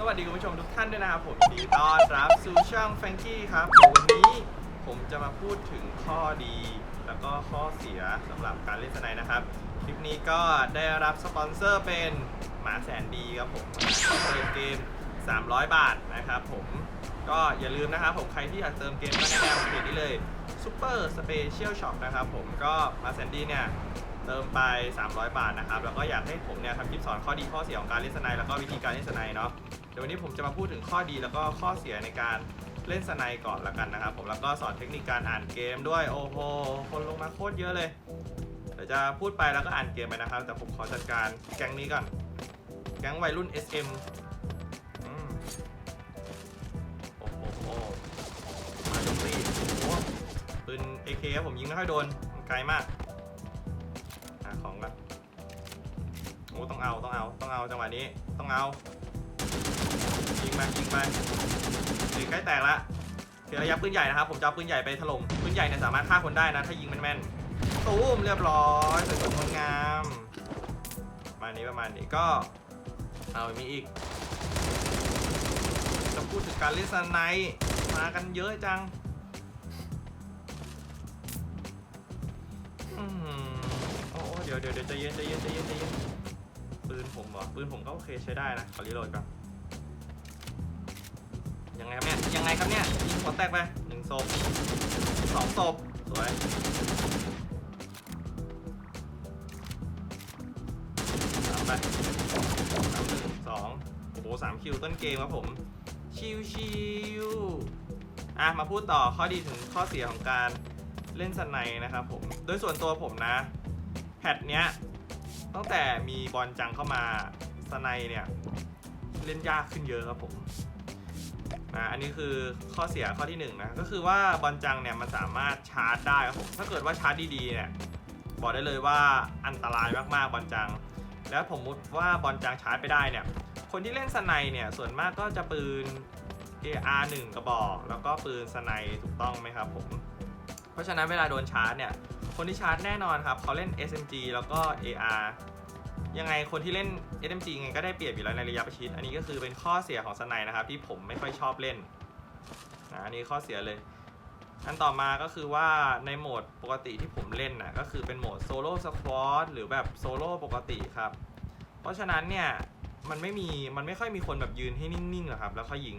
สวัสดีคุณผู้ชมทุกท่านด้วยนะครับผมยินดีต้อนรับสู่ช่องแฟงกี้ครับวันนี้ผมจะมาพูดถึงข้อดี แล้วก็ข้อเสียสำหรับการเล่นสไนนะครับ คลิปนี้ก็ได้รับสปอนเซอร์เป็นหมาแสนดีครับผมเติมเกม 300 บาทนะครับผมก็อย่าลืมนะครับผมใครที่อยากเติมเกมก็แนะนำเพจนี้เลย Super Special Shop นะครับผมก็หมาแสนดีเนี่ยเติมไป 300 บาทนะครับ แล้วก็อยากให้ผมเนี่ยทำคลิปสอนข้อดีข้อเสียของการเล่นสไนแล้วก็วิธีการเล่นสไนเนาะ ดี๋ยววันนี้ผมจะมาพูดถึงข้อดีแล้วก็ข้อเสียในการเล่นสไนด์ก่อนละกันนะครับ ผมแล้วก็สอนเทคนิคการอ่านเกมด้วยโอ้โหคนลงมาโคตรเยอะเลยเดี๋ยวจะพูดไปแล้วก็อ่านเกมไปนะครับ แต่ผมขอจัดการแก๊งนี้ก่อน แก๊งวัยรุ่น SM อืมโอ้โหมาตีโอ้โหปืน AK ครับผมยิงไม่ค่อยโดนมันไกลมากหาของก่อนโอ้ต้องเอาต้องเอาต้องเอาจังหวะนี้ต้องเอา ไปยิงไปสีใกล้แตกละเสียระยะปืนใหญ่นะครับ ผมจะเอาปืนใหญ่ไปถล่มปืนใหญ่เนี่ยสามารถฆ่าคนได้นะ ถ้ายิงแม่นๆตูมเรียบร้อยสวยงดงามประมาณนี้ประมาณนี้ก็เอามีอีกจะพูดถึงการเล่นสไนมากันเยอะจังอืมโอ้เดี๋ยวเดี๋ยวเดี๋ยวใจเย็นใจเย็นใจเย็นใจเย็นปืนผมเหรอปืนผมก็โอเคใช้ได้นะขอรีโหลดก่อน ยังไงครับเนี่ย ยังไงครับเนี่ยยิงหัวแตกไปหนึ่งศพสองศพสวยสามไปสามหนึ่งสองโอ้โหสามคิวต้นเกมครับผม ชิวชิวอะ มาพูดต่อข้อดีถึงข้อเสียของการเล่นสไนนะครับผม โดยส่วนตัวผมนะ แพทเนี้ย ตั้งแต่มีบอลจังเข้ามาสไนเนี่ย เล่นยากขึ้นเยอะครับผม อ่าอันนี้คือข้อเสียข้อที่หนึ่งนะก็คือว่าบอลจังเนี่ยมันสามารถชาร์จได้ครับผมถ้าเกิดว่าชาร์จดีๆเนี่ยบอกได้เลยว่าอันตรายมากๆบอลจัง แล้วผมมุติว่าบอลจังชาร์จไปได้เนี่ยคนที่เล่นสไนเนี่ยส่วนมากก็จะปืน AR 1กระบอก แล้วก็ปืนสไนถูกต้องไหมครับผมเพราะฉะนั้นเวลาโดนชาร์จเนี่ยคนที่ชาร์จแน่นอนครับเขาเล่น SMG แล้วก็ AR ยังไงคนที่เล่น SMG ยังไงก็ได้เปรียบอยู่แล้วในระยะประชิด อันนี้ก็คือเป็นข้อเสียของสไนนะครับ ที่ผมไม่ค่อยชอบเล่นนะอันนี้ข้อเสียเลย อันต่อมาก็คือว่าในโหมดปกติที่ผมเล่นนะก็คือเป็นโหมดโซโล่สควอตหรือแบบโซโล่ปกติครับ เพราะฉะนั้นเนี่ยมันไม่มีมันไม่ค่อยมีคนแบบยืนให้นิ่งๆหรอกครับ แล้วค่อยยิง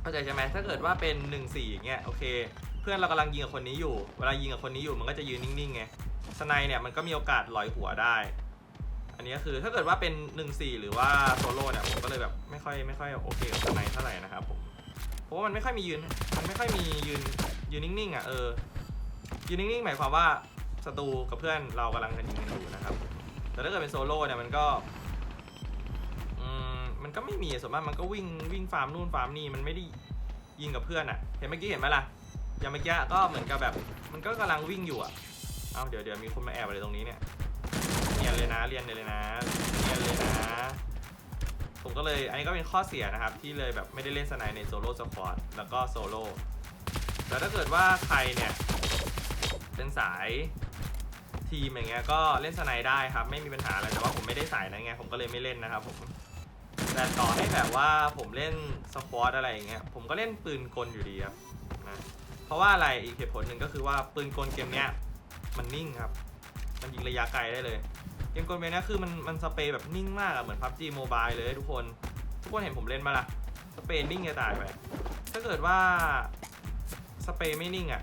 เข้าใจใช่ไหมถ้าเกิดว่าเป็น1นสี่อย่างเงี้ยโอเค เพื่อนเรากำลังยิงกับคนนี้อยู่ เวลายิงกับคนนี้อยู่มันก็จะยืนนิ่งๆไงสไนเนี่ยมันก็มีโอกาสลอยหัวได้ อันนี้ก็คือถ้าเกิดว่าเป็น 1-4 หรือว่าโซโล่เนี่ยผมก็เลยแบบไม่ค่อยไม่ค่อยโอเคกับสไนเท่าไหร่นะครับผมเพราะว่ามันไม่ค่อยมียืนมันไม่ค่อยมียืนยืนนิ่งๆอะเออยืนนิ่งๆหมายความว่าศัตรูกับเพื่อนเรากำลังกันยิงกันอยู่นะครับ แต่ถ้าเกิดเป็นโซโล่เนี่ยมันก็มมันก็ไม่มีส่วนมากมันก็วิ่งวิ่งฟาร์มนู่นฟาร์มนี่มันไม่ได้ยิงกับเพื่อนอะ เห็นเมื่อกี้เห็นไหมล่ะอย่างเมื่อกี้ก็เหมือนกับแบบ มันก็กำลังวิ่งอยู่อะ เอาเดี๋ยวเดี๋ยวมีคนมาแอบอะไรตรงนี้เนี่ย ยนเลยนะเรียนเลยนะเรียนเลยนะผมก็เลยอันนี้ก็เป็นข้อเสียนะครับ ที่เลยแบบไม่ได้เล่นสไนในโซโล่สควอตแล้วก็โซโล่แต่ถ้าเกิดว่าใครเนี่ย เป็นสายทีมอย่างเงี้ยก็เล่นสไนได้ครับ ไม่มีปัญหาอะไรแต่ว่าผมไม่ได้สายนั้นไงผมก็เลยไม่เล่นนะครับผมแต่ต่อให้แบบว่าผมเล่นสควอตอะไรอย่างเงี้ยผมก็เล่นปืนกลอยู่ดีครับนะเพราะว่าอะไรอีกเหตุผลหนึ่งก็คือว่าปืนกลเกมเนี้ยมันนิ่งครับ มันยิงระยะไกลได้เลย เกมกลเมนะคือมันมันสเปรย์แบบนิ่งมากอะเหมือน PUBG Mobile เลยทุกคน ทุกคนเห็นผมเล่นมาละสเปรย์นิ่งจะตายไป ถ้าเกิดว่าสเปรย์ไม่นิ่งอะ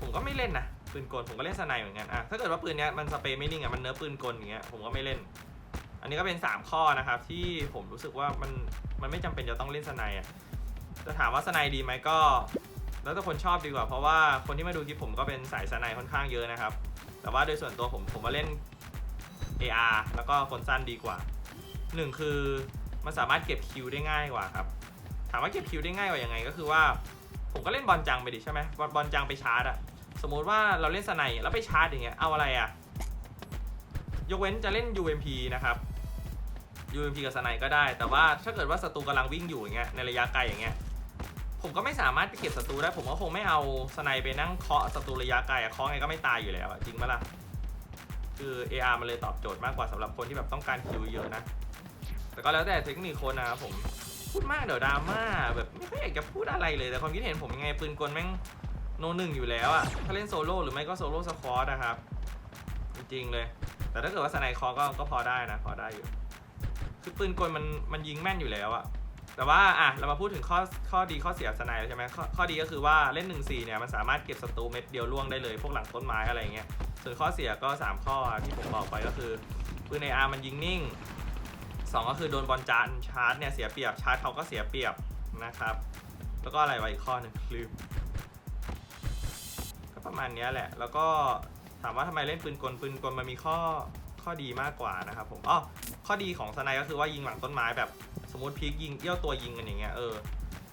ผมก็ไม่เล่นนะปืนกลผมก็เล่นสไนเหมือนกันอะถ้าเกิดว่าปืนเนี้ยมันสเปรย์ไม่นิ่งอะมันเนื้อปืนกลอย่างเงี้ยผมก็ไม่เล่น อันนี้ก็เป็น 3 ข้อนะครับ ที่ผมรู้สึกว่ามันมันไม่จำเป็นจะต้องเล่นสไนอะจะถามว่าสไนดีไหมก็ แล้วแต่คนชอบดีกว่าเพราะว่าคนที่มาดูคลิปผมก็เป็นสายสไนค่อนข้างเยอะนะครับ แต่ว่าโดยส่วนตัวผมผมมาเล่น AR แล้วก็คนสั้นดีกว่าหนึ่งคือมันสามารถเก็บคิวได้ง่ายกว่าครับ ถามว่าเก็บคิวได้ง่ายกว่ายังไงก็คือว่า ผมก็เล่นบอลจังไปดิใช่ไหมบอลบอลจังไปชาร์จอะสมมติว่าเราเล่นสไนแล้วไปชาร์จอย่างเงี้ยเอาอะไรอะยกเว้นจะเล่น UMP นะครับ UMP กับสไนก็ได้ แต่ว่าถ้าเกิดว่าศัตรูกำลังวิ่งอยู่อย่างเงี้ยในระยะไกลอย่างเงี้ย ผมก็ไม่สามารถไปเก็บศัตรูได้ ผมก็คงไม่เอาสไนไปนั่งเคาะศัตรูระยะไกลอะเคาะไงก็ไม่ตายอยู่แล้วอะจริงไหมล่ะ คือ AR มันเลยตอบโจทย์มากกว่าสำหรับคนที่แบบต้องการคิวเยอะนะ แต่ก็แล้วแต่เทคนิคคนนะครับผม พูดมากเดี๋ยวดราม่าแบบไม่ค่อยอยากจะพูดอะไรเลย แต่ความคิดเห็นผมยังไงปืนกลแม่งโนหนึ่งอยู่แล้วอะถ้าเล่นโซโล่หรือไม่ก็โซโล่สควอตนะครับ จริงๆเลย แต่ถ้าเกิดว่าสไนคอก็ก็พอได้นะ พอได้อยู่ คือปืนกลมันมันยิงแม่นอยู่แล้วอะ แต่ว่าอะเรามาพูดถึงข้อข้อดีข้อเสียสไนแล้วใช่ไหมข้อข้อดีก็คือว่าเล่น1นสี่เนี่ยมันสามารถเก็บศัตรูเม็ดเดียวล่วงได้เลย พวกหลังต้นไม้อะไรเงี้ยส่วนข้อเสียก็ 3 ข้อที่ผมบอกไปก็คือปืนในอาร์มันยิงนิ่ง 2 ก็คือโดนบอลจานชาร์จเนี่ยเสียเปรียบชาร์จเขาก็เสียเปรียบนะครับ แล้วก็อะไรไวะอีกข้อหนึ่งลืมก็ประมาณนี้แหละ แล้วก็ถามว่าทำไมเล่นปืนกลปืนกลมันมีข้อข้อดีมากกว่านะครับผมอ๋อข้อดีของสไนก็คือว่ายิงหลังต้นไม้แบบ สมมติพีกยิงเอี้ยวตัวยิงกันอย่างเงี้ยเออ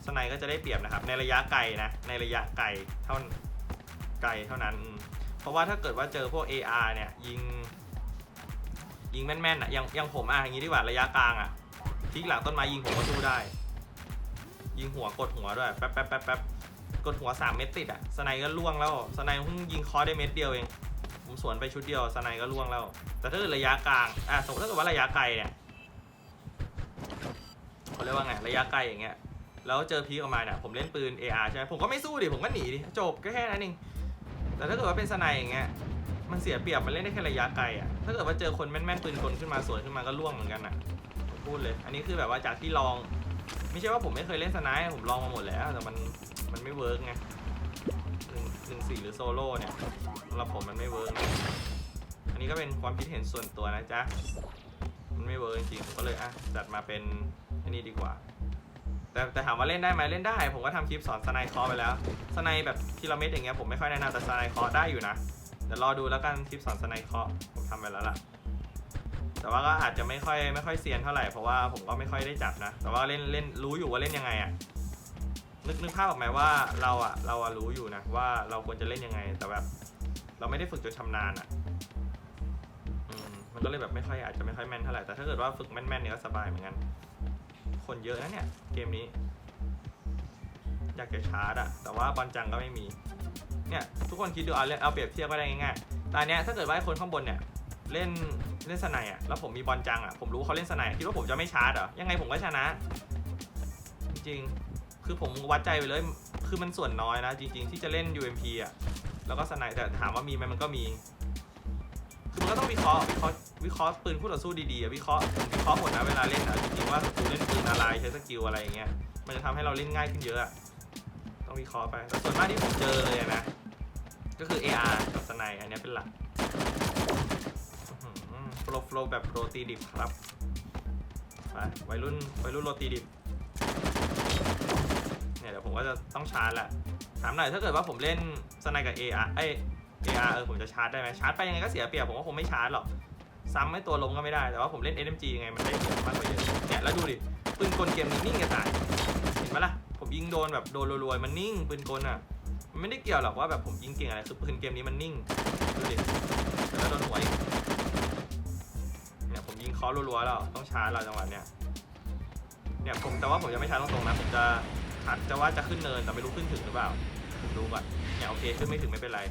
สไนก็จะได้เปรียบนะครับ ในระยะไกลนะ ในระยะไกลเท่าไกลเท่านั้น เพราะว่าถ้าเกิดว่าเจอพวก AR เนี่ยยิง ยิงแม่นๆอะอยังอยังผมอะอย่างนี้ดีกว่าระยะกลางอะพลิกหลังต้นไม้ยิงผมก็สู้ได้ ยิงหัวกดหัวด้วยแป๊บแป๊บแป๊บแป๊บกดหัวสามเม็ดติดอะสไนก็ล่วงแล้วสไนเพิ่งยิงคอได้เม็ดเดียวเองผมสวนไปชุดเดียวสไนก็ล่วงแล้ว แต่ถ้าเกิดระยะกลางอะสมมติถ้าเกิดว่าระยะไกลเนี่ย เขาเรียกว่าไงระยะไกลอย่างเงี้ยแล้วเจอพีคออกมาเนี่ยผมเล่นปืน AR ใช่ไหมผมก็ไม่สู้ดิผมก็หนีดิจบก็แค่นั้นเองแต่ถ้าเกิดว่าเป็นสไนอย่างเงี้ยมันเสียเปรียบมันเล่นได้แค่ระยะไกลอะถ้าเกิดว่าเจอคนแม่นๆปืนกลขึ้นมาสวนขึ้นมาก็ล่วงเหมือนกันอะผมพูดเลย อันนี้คือแบบว่าจากที่ลอง ไม่ใช่ว่าผมไม่เคยเล่นสไนป์ผมลองมาหมดแล้ว แต่มันมันไม่เวิร์กไงหนึ่งหนึ่งสี่หรือโซโล่เนี่ยสำหรับผมมันไม่เวิร์กอันนี้ก็เป็นความคิดเห็นส่วนตัวนะจ๊ะมันไม่เวิร์กจริงก็เลยอะจัดมาเป็น นนี้ดีกว่า แต่แต่ถามว่าเล่นได้ไหมเล่นได้ ผมก็ทำคลิปสอนสไนคอไปแล้วสไนแบบทีละเม็ดอย่างเงี้ยผมไม่ค่อยแนะนำแต่สไนคอได้อยู่นะเดี๋ยวรอดูแล้วกันคลิปสอนสไนคราะห์ผมทำไปแล้วล่ะ แต่ว่าก็อาจจะไม่ค่อยไม่ค่อยเซียนเท่าไหร่เพราะว่าผมก็ไม่ค่อยได้จับนะ แต่ว่าเล่นเล่นรู้อยู่ว่าเล่นยังไงอะนึกนึกภาพออกไหมว่าเราอะเราอะรู้อยู่นะว่าเราควรจะเล่นยังไง แต่แบบเราไม่ได้ฝึกจนชำนาญอะอืมมันก็เลยแบบไม่ค่อยอาจจะไม่ค่อยแม่นเท่าไหร่แต่ถ้าเกิดว่าฝึกแม่นๆเนี่ยก็สบายเหมือนกัน คนเยอะนะเนี่ย เกมนี้ อยากจะชาร์จอะแต่ว่าบอลจังก็ไม่มี เนี่ยทุกคนคิดดูเอาเอาเปรียบเทียบก็ได้ง่ายๆตอนเนี้ยถ้าเกิดว่าคนข้างบนเนี่ยเล่นเล่นสไนอะแล้วผมมีบอลจังอะผมรู้เขาเล่นสไนคิดว่าผมจะไม่ชาร์จเหรอยังไงผมก็ชนะ จริงคือผมวัดใจไปเลยคือมันส่วนน้อยนะ จริง ๆ ที่จะเล่น UMP อะแล้วก็สไนแต่ถามว่ามีไหมมันก็มี มันก็ต้องวิเคราะห์วิเคราะห์วิเคราะห์ปืนคู่ต่อสู้ดีๆอะวิเคราะห์วิเคราะห์หมดนะเวลาเล่นนะจริงๆว่าคุณเล่นปืนอะไรใช้สกิลอะไรอย่างเงี้ยมันจะทำให้เราเล่นง่ายขึ้นเยอะอะต้องวิเคราะห์ไปแต่ส่วนมากที่ผมเจอเลยอะนะก็คือ AR กับสไนอันเนี้ยเป็นหลักโปรโฟลแบบโรตีดิบครับไปวัยรุ่นวัยรุ่นโรตีดิบเนี่ยเดี๋ยวผมก็จะต้องชาร์จแหละถามหน่อยถ้าเกิดว่าผมเล่นสไนกับ AR เอ้ย AR เออผมจะชาร์จได้ไหมชาร์จไปยังไงก็เสียเปรียบผมก็คงไม่ชาร์จหรอกซ้ำไม่ตัวลงก็ไม่ได้ แต่ว่าผมเล่น SMG ยังไงมันได้เปรียบมากกว่าเยอะเนี่ยแล้วดูดิปืนกลเกมนี้นิ่งกระต่ายเห็นไหมล่ะผมยิงโดนแบบโดนรัวๆมันนิ่งปืนกลอะมันไม่ได้เกี่ยวหรอกว่าแบบผมยิงเก่งอะไรคือปืนเกมนี้มันนิ่งดูดิแล้วโดนหัวอีกเนี่ยผมยิงเคอรัวๆแล้วต้องชาร์จเราจังหวะเนี้ยเนี่ยผมแต่ว่าผมจะไม่ชาร์จตรงๆนะผมจะหันจะว่าจะขึ้นเนินแต่ไม่รู้ขึ้นถึงหรือเปล่าดูก่อนเนี่ยโอเคขึ้นไม่ถึงไม่เป็นไร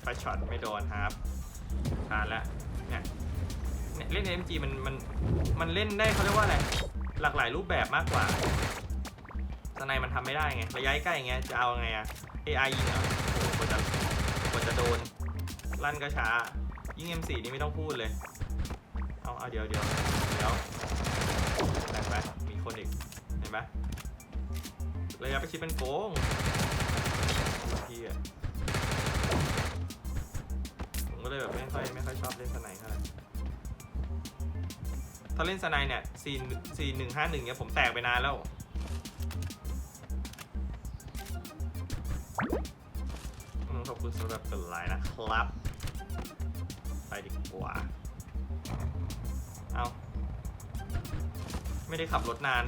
ไฟช็อตไม่โดนครับชาร์จแล้วเนี่ยเนี่ยเล่น MG มันมันมันเล่นได้เขาเรียกว่าอะไรหลากหลายรูปแบบมากกว่าสไนมันทำไม่ได้ไงระยะใกล้อย่างจะเอาไงอะ AI ยิงเหรอโอ้โหกว่าจะกว่าจะโดนลั่นก็ช้า ยิง M4 นี่ไม่ต้องพูดเลย เอาเอาเดี๋ยวเดี๋ยวเดี๋ยวแรงไหมมีคนอีกเห็นไหมระยะประชิดเป็นโกง พี่อะผมก็เลยแบบไม่ค่อยไม่ค่อยชอบเล่นสไนเท่าไหร่ถ้าเล่นสไนเนี่ยสี่สี่หนึ่งห้าหนึ่งเนี่ยผมแตกไปนานแล้วขอบคุณสำหรับกดไลค์นะครับ ไปดีกว่า เอาไม่ได้ขับรถนาน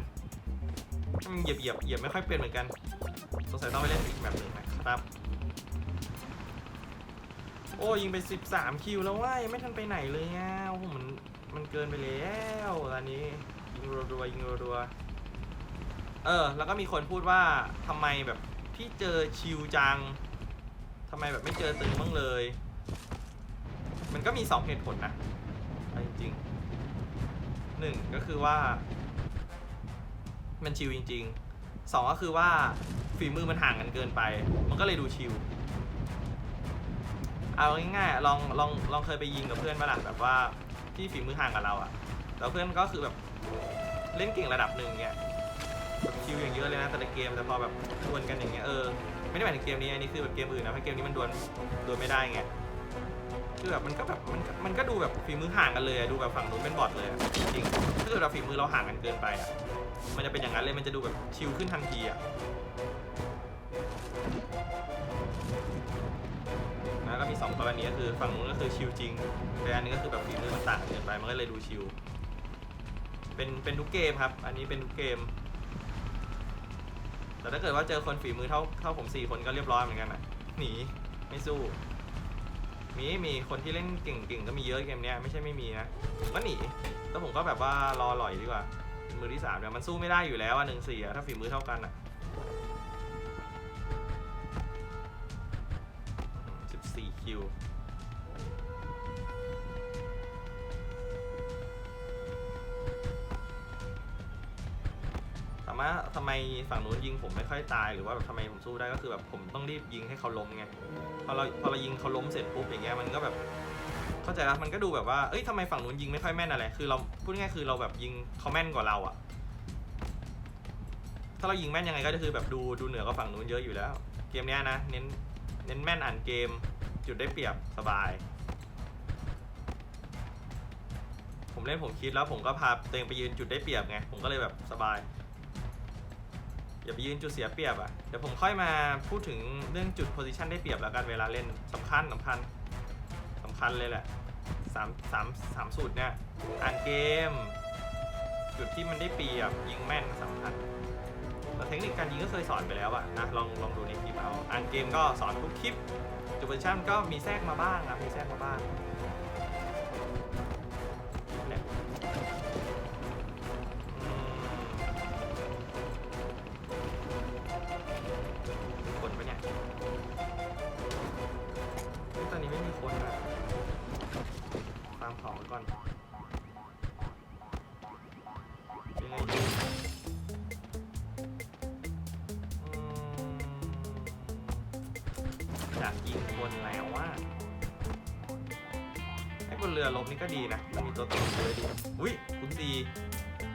มันเหยียบเหยียบเหยียบไม่ค่อยเป็นเหมือนกัน สงสัยต้องไปเล่นอีกแบบหนึ่งนะครับ โอ้ยิงไป 13 คิวแล้วว่ายังไม่ทันไปไหนเลยอะโอ้โหมันมันเกินไปแล้วตอนนี้ยิงรัวๆยิงรัวๆเออ แล้วก็มีคนพูดว่าทำไมแบบพี่เจอชิวจังทำไมแบบไม่เจอตึงบ้างเลย มันก็มีสองเหตุผลนะจริงหนึ่งก็คือว่า มันชิลจริง ๆ สองก็คือว่าฝีมือมันห่างกันเกินไป มันก็เลยดูชิลเอาง่ายๆลองลองลองเคยไปยิงกับเพื่อนมาหลังแบบว่าที่ฝีมือห่างกับเราอะแล้วเพื่อนก็คือแบบเล่นเก่งระดับหนึ่งเงี้ยแบบชิลอย่างเยอะเลยนะแต่ละเกมแต่พอแบบดวลกันอย่างเงี้ยเออไม่ได้หมายถึงเกมนี้อันนี้คือแบบเกมอื่นนะเพราะเกมนี้มันดวลดวลไม่ได้ไงคือแบบมันก็แบบมันมันก็ดูแบบฝีมือห่างกันเลยดูแบบฝั่งนู้นเป็นบอทเลยจริงๆถ้าเกิดเราฝีมือเราห่างกันเกินไปอะ มันจะเป็นอย่างนั้นเลยมันจะดูแบบชิลขึ้นทันทีอะนะก็มีสองกรณีก็คือฝั่งนู้นก็คือชิลจริงแต่อันนี้ก็คือแบบฝีมือมันต่างกันเกินไปมันก็เลยดูชิลเป็นเป็นทุกเกมครับ อันนี้เป็นทุกเกม แต่ถ้าเกิดว่าเจอคนฝีมือเท่าเท่าผมสี่คนก็เรียบร้อยเหมือนกันอะหนีไม่สู้มีมีคนที่เล่นเก่งๆก็มีเยอะเกมเนี้ยไม่ใช่ไม่มีนะผมก็หนีแล้วผมก็แบบว่ารอหล่อยดีกว่า มือที่สามเนี่ยมันสู้ไม่ได้อยู่แล้วอะหนึ่งสี่อะถ้าฝีมือเท่ากันอะสิบสี่คิวถามว่าทำไมฝั่งนู้นยิงผมไม่ค่อยตายหรือว่าแบบทำไมผมสู้ได้ก็คือแบบผมต้องรีบยิงให้เขาล้มไงพอเราพอเรายิงเขาล้มเสร็จปุ๊บอย่างเงี้ยมันก็แบบ เข้าใจปะมันก็ดูแบบว่า เอ้ยทำไมฝั่งนู้นยิงไม่ค่อยแม่นอะไร คือเราพูดง่ายคือเราแบบยิงเขาแม่นกว่าเราอะถ้าเรายิงแม่นยังไงก็คือแบบดูดูเหนือกว่าฝั่งนู้นเยอะอยู่แล้ว เกมเนี้ยนะเน้นเน้นแม่นอ่านเกม จุดได้เปรียบสบาย ผมเล่นผมคิดแล้วผมก็พาตัวเองไปยืนจุดได้เปรียบไง ผมก็เลยแบบสบาย อย่าไปยืนจุดเสียเปรียบอะ เดี๋ยวผมค่อยมาพูดถึงเรื่องจุดโพซิชันได้เปรียบแล้วกันเวลาเล่นสำคัญสำคัญ พันเลยแหละสามสามสามสูตรเนี่ยอ่านเกม จุดที่มันได้เปรียบยิงแม่นสำคัญแต่เทคนิคการยิงก็เคยสอนไปแล้วอะนะลองลองดูในคลิปเอาอ่านเกมก็สอนทุกคลิปจุดโพซิชันก็มีแทรกมาบ้างครับมีแทรกมาบ้าง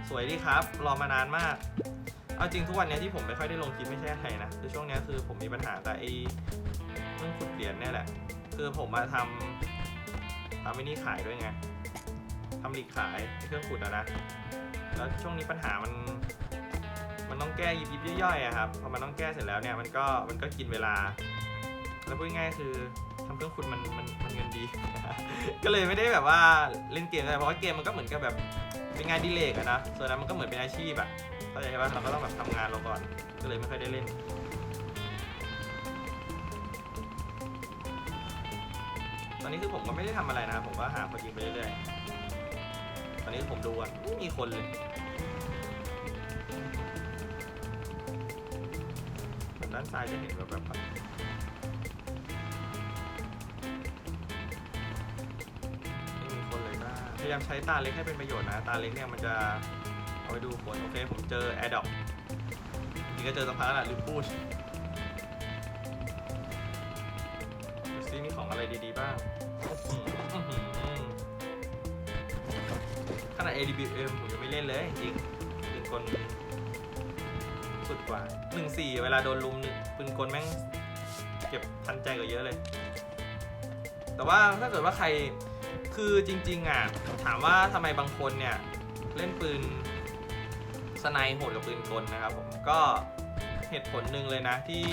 สวยดีครับ รอมานานมาก เอาจริงทุกวันนี้ที่ผมไม่ค่อยได้ลงคลิปไม่ใช่อะไรนะคือช่วงนี้คือผมมีปัญหากับไอ้เรื่องขุดเหรียญเนี่ยแหละ คือผมมาทำทำไอ้นี่ขายด้วยไงทำหลีกขายไอเครื่องขุดอะนะ แล้วช่วงนี้ปัญหามัน มันต้องแก้ยิบยิบย่อยๆอะครับ พอมันต้องแก้เสร็จแล้วเนี่ยมันก็มันก็กินเวลา แล้วพูดง่ายๆคือทำเครื่องขุดมันมันมันเงินดี ก็เลยไม่ได้แบบว่าเล่นเกมอะไรเพราะว่าเกมมันก็เหมือนกับแบบ เป็นงานอดีเลกอะนะ ส่วนนั้นมันก็เหมือนเป็นอาชีพอะเข้าใจใช่ปะเราก็ต้องแบบทำงานเราก่อน ก็เลยไม่ค่อยได้เล่น ตอนนี้คือผมก็ไม่ได้ทำอะไรนะ ผมก็หาคนยิงไปเรื่อยๆ ตอนนี้ผมดูอะไม่มีคนเลยด้านซ้ายจะเห็นแบบแบบ ยายามใช้ตาเล็กให้เป็นประโยชน์นะ ตาเล็กเนี่ยมันจะเอาไปดูผลโอเค ผมเจอแอร์ดอปจริงก็เจอสักพักแล้วแหละลืมพูดดูซิมีของอะไรดีๆบ้างขนาด ADBM ผมยังไม่เล่นเลยจริงปืนกลสุดกว่า 1-4 เวลาโดนลุมปืนกลแม่งเก็บทันใจกว่าเยอะเลย แต่ว่าถ้าเกิดว่าใคร คือจริง ๆอะถามว่าทำไมบางคนเนี่ยเล่นปืนสไนโหดกับปืนกลนะครับผมก็เหตุผลหนึ่งเลยนะที่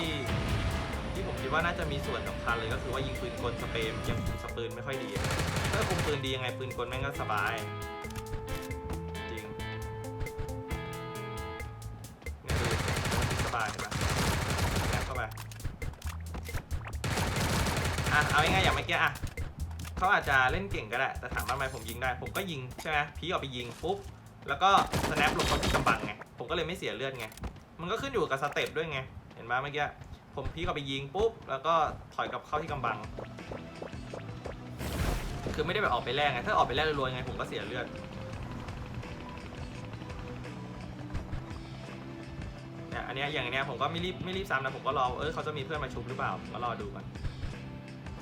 ที่ผมคิดว่าน่าจะมีส่วนสำคัญเลยก็คือว่ายิงปืนกลสเปรย์ยังคุมสปืนไม่ค่อยดีถ้าคุมปืนดียังไงปืนกลแม่งก็สบายจริงเนี่ยดูสบายเห็นปะแอบเข้าไปอะเอาง่ายๆอย่างเมื่อกี้อะ เขาอาจจะเล่นเก่งก็ได้ แต่ถามว่าทำไมผมยิงได้ ผมก็ยิงใช่ไหมพีออกไปยิงปุ๊บ แล้วก็สแนปหลบเขาที่กำบังไง ผมก็เลยไม่เสียเลือดไง มันก็ขึ้นอยู่กับสเต็ปด้วยไง เห็นไหมเมื่อกี้ ผมพีออกไปยิงปุ๊บ แล้วก็ถอยกลับเข้าที่กำบัง คือไม่ได้แบบออกไปแรกไง ถ้าออกไปแรกรวยไง ผมก็เสียเลือด เนี่ย อันนี้อย่างเนี้ยผมก็ไม่รีบไม่รีบซ้ำนะ ผมก็รอ เออเขาจะมีเพื่อนมาชุบหรือเปล่าก็รอดูก่อน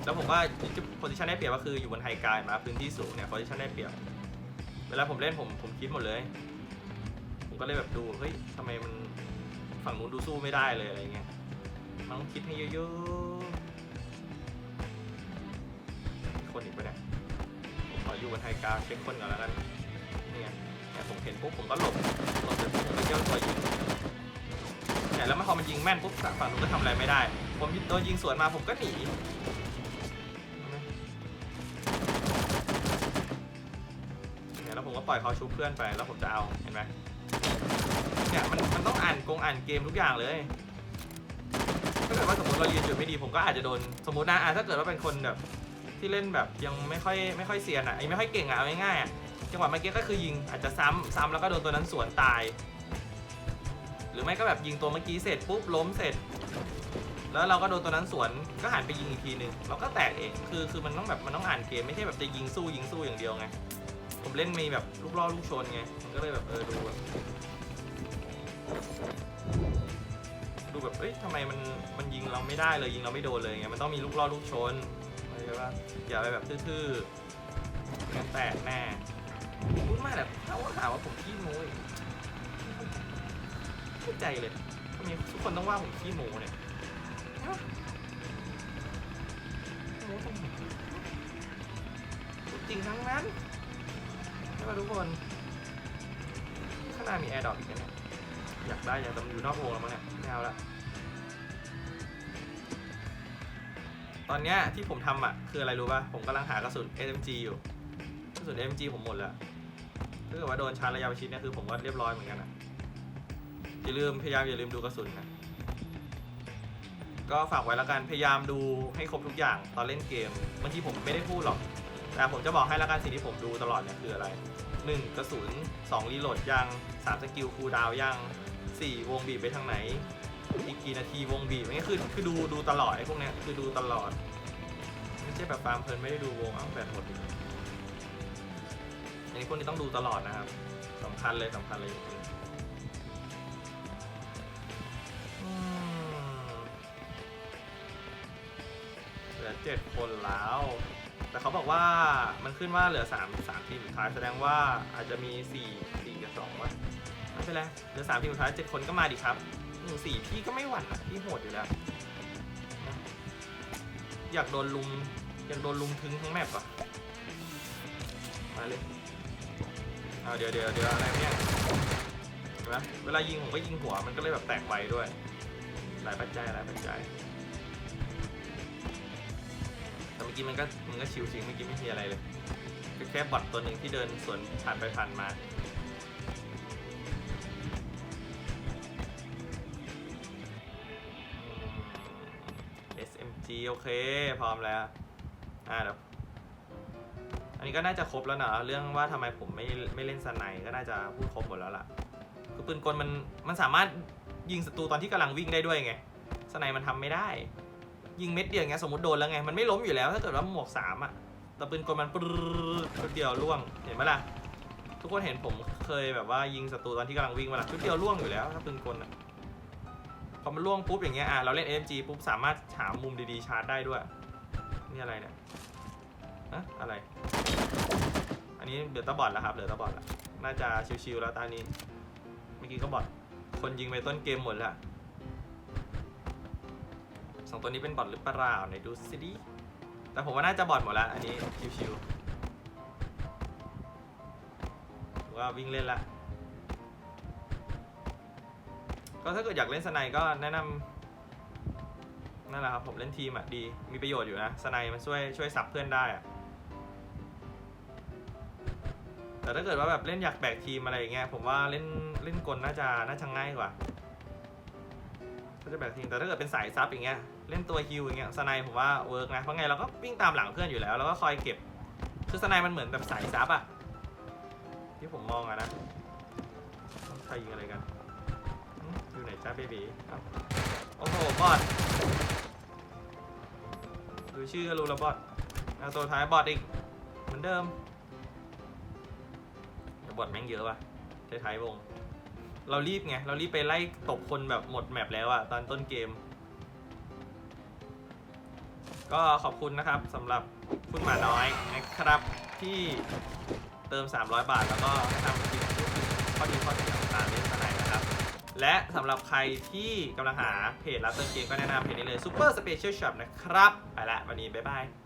แล้วผมก็โพซิชันได้เปรียบก็คืออยู่บนไฮกรายมาพื้นที่สูงเนี่ยโพซิชันได้เปรียบ เวลาผมเล่นผมผมคิดหมดเลย ผมก็เลยแบบดูเฮ้ยทำไมมันฝั่งนู้นดูสู้ไม่ได้เลยอะไรเงี้ยมันต้องคิดให้เยอะๆมีคนอีกปะเนี่ยผมขออยู่บนไฮกรายเช็คคนก่อนแล้วกันนี่ไงเนี่ยผมเห็นปุ๊บผมก็หลบหลบเสร็จผมก็เจ้าตัวยิงเนี่ยแล้วมันพอมันยิงแม่นปุ๊บฝั่งนู้นก็ทำอะไรไม่ได้ ผมโดนยิงสวนมาผมก็หนี ล่อยเขาชุบเพื่อนไปแล้วผมจะเอาเห็นไหมเนี่ยมันมันต้องอ่านกงอ่านเกมทุกอย่างเลยถ้าเกิดว่าสมมติเรายืนจุดไม่ดีผมก็อาจจะโดนสมมตินะอะถ้าเกิดว่าเป็นคนแบบที่เล่นแบบยังไม่ค่อยไม่ค่อยเซียนอะไอ้ไม่ค่อยเก่งอะเอาง่ายๆอะจังหวะเมื่อกี้ก็คือยิงอาจจะซ้ำซ้ำแล้วก็โดนตัวนั้นสวนตาย หรือไม่ก็แบบยิงตัวเมื่อกี้เสร็จปุ๊บล้มเสร็จ แล้วเราก็โดนตัวนั้นสวนก็หันไปยิงอีกทีหนึ่งเราก็แตกเองคือคือมันต้องแบบมันต้องอ่านเกมไม่ใช่แบบจะยิงสู้ยิงสู้อย่างเดียวไง ผมเล่นมีแบบลูกล่อลูกชนไงมันก็เลยแบบเออดูแบบดูแบบเอ้ยทำไมมันมันยิงเราไม่ได้เลยยิงเราไม่โดนเลยไงมันต้องมีลูกล่อลูกชนเข้าใจปะอย่าไปแบบทื่อๆงั้นแตกแน่พูดมากแบบถ้าว่าหาว่าผมขี้โม้อีกเข้าใจเลยทำไมทุกคนต้องว่าผมขี้โม้เนี่ยโม้ทำไมพูดจริงทั้งนั้น ช่ป่ะทุกคน ข้างหน้ามีแอร์ดรอปอีกนะเนี่ยอยากได้อยากแต่มันอยู่นอกวงแล้วมั้งเนี่ยไม่เอาละตอนเนี้ยที่ผมทำอะ คืออะไรรู้ป่ะ ผมกำลังหากระสุน SMG อยู่กระสุน SMG ผมหมดแล้วถ้าเกิดว่าโดนชาร์จระยะประชิดเนี่ยคือผมก็เรียบร้อยเหมือนกันนะอย่าลืมพยายามอย่าลืมดูกระสุนนะก็ฝากไว้แล้วกันพยายามดูให้ครบทุกอย่างตอนเล่นเกมบางทีผมไม่ได้พูดหรอก แต่ผมจะบอกให้ล้วกันสิ่งที่ผมดูตลอดเนี่ยคืออะไร 1. กระสุน 2. รีโหลดยัง 3. สกิลคูลดาวยัง 4. วงบีบไปทางไหน อีกกี่นาทีวงบีบนี่คือคือดูดูตลอดไอ้พวกเนี้ยคือดูตลอด ไม่ใช่แบบฟาร์มเพลินไม่ได้ดูวงอ้าแบตหมดอันนี้พวกนี้ต้องดูตลอดนะครับสำคัญเลยสำคัญเลยจริงเหลือเจ็ดคนแล้ว แต่เขาบอกว่ามันขึ้นว่าเหลือสามสามทีมสุดท้ายแสดงว่าอาจจะมีสี่สี่กับสองวะไม่เป็นไรเหลือสามทีมสุดท้ายเจ็ดคนก็มาดิครับหนึ่งสี่พี่ก็ไม่หวั่นอะพี่โหดอยู่แล้ว อยากโดนลุมอยากโดนลุมทึงทั้งแมปอะมาเลยเอาเดี๋ยวเดี๋ยวเดี๋ยวอะไรเนี่ยเห็นไหมเวลายิงผมก็ยิงหัวมันก็เลยแบบแตกไวด้วย หลายปัจจัยหลายปัจจัย อกี้มันก็มันก็ชิวจริงเมื่อกี้ไม่มีอะไรเลยคือแค่บอทตัวหนึ่งที่เดินสวนผ่านไปผ่านมาอืม SMG โอเค พร้อมแล้ว อ่าเดี๋ยวอันนี้ก็น่าจะครบแล้วเนอะเรื่องว่าทำไมผมไม่ไม่เล่นสไนก็น่าจะพูดครบหมดแล้วล่ะ คือปืนกลมันมันสามารถยิงศัตรูตอนที่กำลังวิ่งได้ด้วยไงสไนมันทำไม่ได้ ยิงเม็ดเดียวไงสมมติโดนแล้วไง มันไม่ล้มอยู่แล้วถ้าเกิดว่าหมวกสามอะแต่ปืนกลมันปรึ๊ดชุดเดียวล่วงเห็นไหมล่ะทุกคนเห็นผมเคยแบบว่ายิงศัตรูตอนที่กำลังวิ่งมาละชุดเดียวล่วงอยู่แล้วถ้าปืนกลอะพอมันล่วงปุ๊บอย่างเงี้ยอะเราเล่น AMG ปุ๊บสามารถหามุมดีๆชาร์จได้ด้วยนี่อะไรเนี่ยอะอะไร อันนี้เหลือตะบอดแล้วครับเหลือตะบอดแล้วน่าจะชิวๆแล้วตอนนี้ เมื่อกี้ก็บอดคนยิงไปต้นเกมหมดแล้ว องตัวนี้เป็นบอทหรือเปล่าไหนดูสิดิแต่ผมว่าน่าจะบอทหมดแล้วอันนี้ชิวๆว่าวิ่งเล่นละก็ถ้าเกิดอยากเล่นสไนก็แนะนำนั่นแหละครับผมเล่นทีมอะดีมีประโยชน์อยู่นะสไนมันช่วยช่วยซับเพื่อนได้อะแต่ถ้าเกิดว่าแบบเล่นอยากแบกทีมอะไรอย่างเงี้ยผมว่าเล่นเล่นกลน่าจะน่าจะง่ายกว่าถ้าจะแบกทีมแต่ถ้าเกิดเป็นสายซับอย่างเงี้ย เล่นตัวฮิวอย่างเงี้ยสไนผมว่าเวิร์กนะเพราะไงเราก็วิ่งตามหลังเพื่อนอยู่แล้วแล้วก็คอยเก็บ คือสไนมันเหมือนแบบสายซับอะที่ผมมองอะนะต้องใครยิงอะไรกันอยู่ไหนจ้าเบบีโอ้โหบอทดูชื่อก็รู้แล้วบอทเอาตัวท้ายบอทอีกเหมือนเดิมแต่บอทแม่งเยอะว่ะท้ายๆวง เรารีบไงเรารีบไปไล่ตบคนแบบหมดแมปแล้วอะตอนต้นเกม ก็ขอบคุณนะครับสำหรับคุณหมาน้อยนะครับที่เติม 300 บาท แล้วก็ให้ทำคลิปข้อดีข้อเสียของการเล่นสไนด์นะครับ และสำหรับใครที่กำลังหาเพจรับเติมเกมก็แนะนำเพจนี้เลย Super Special Shop นะครับ ไปละวันนี้ บ๊ายบาย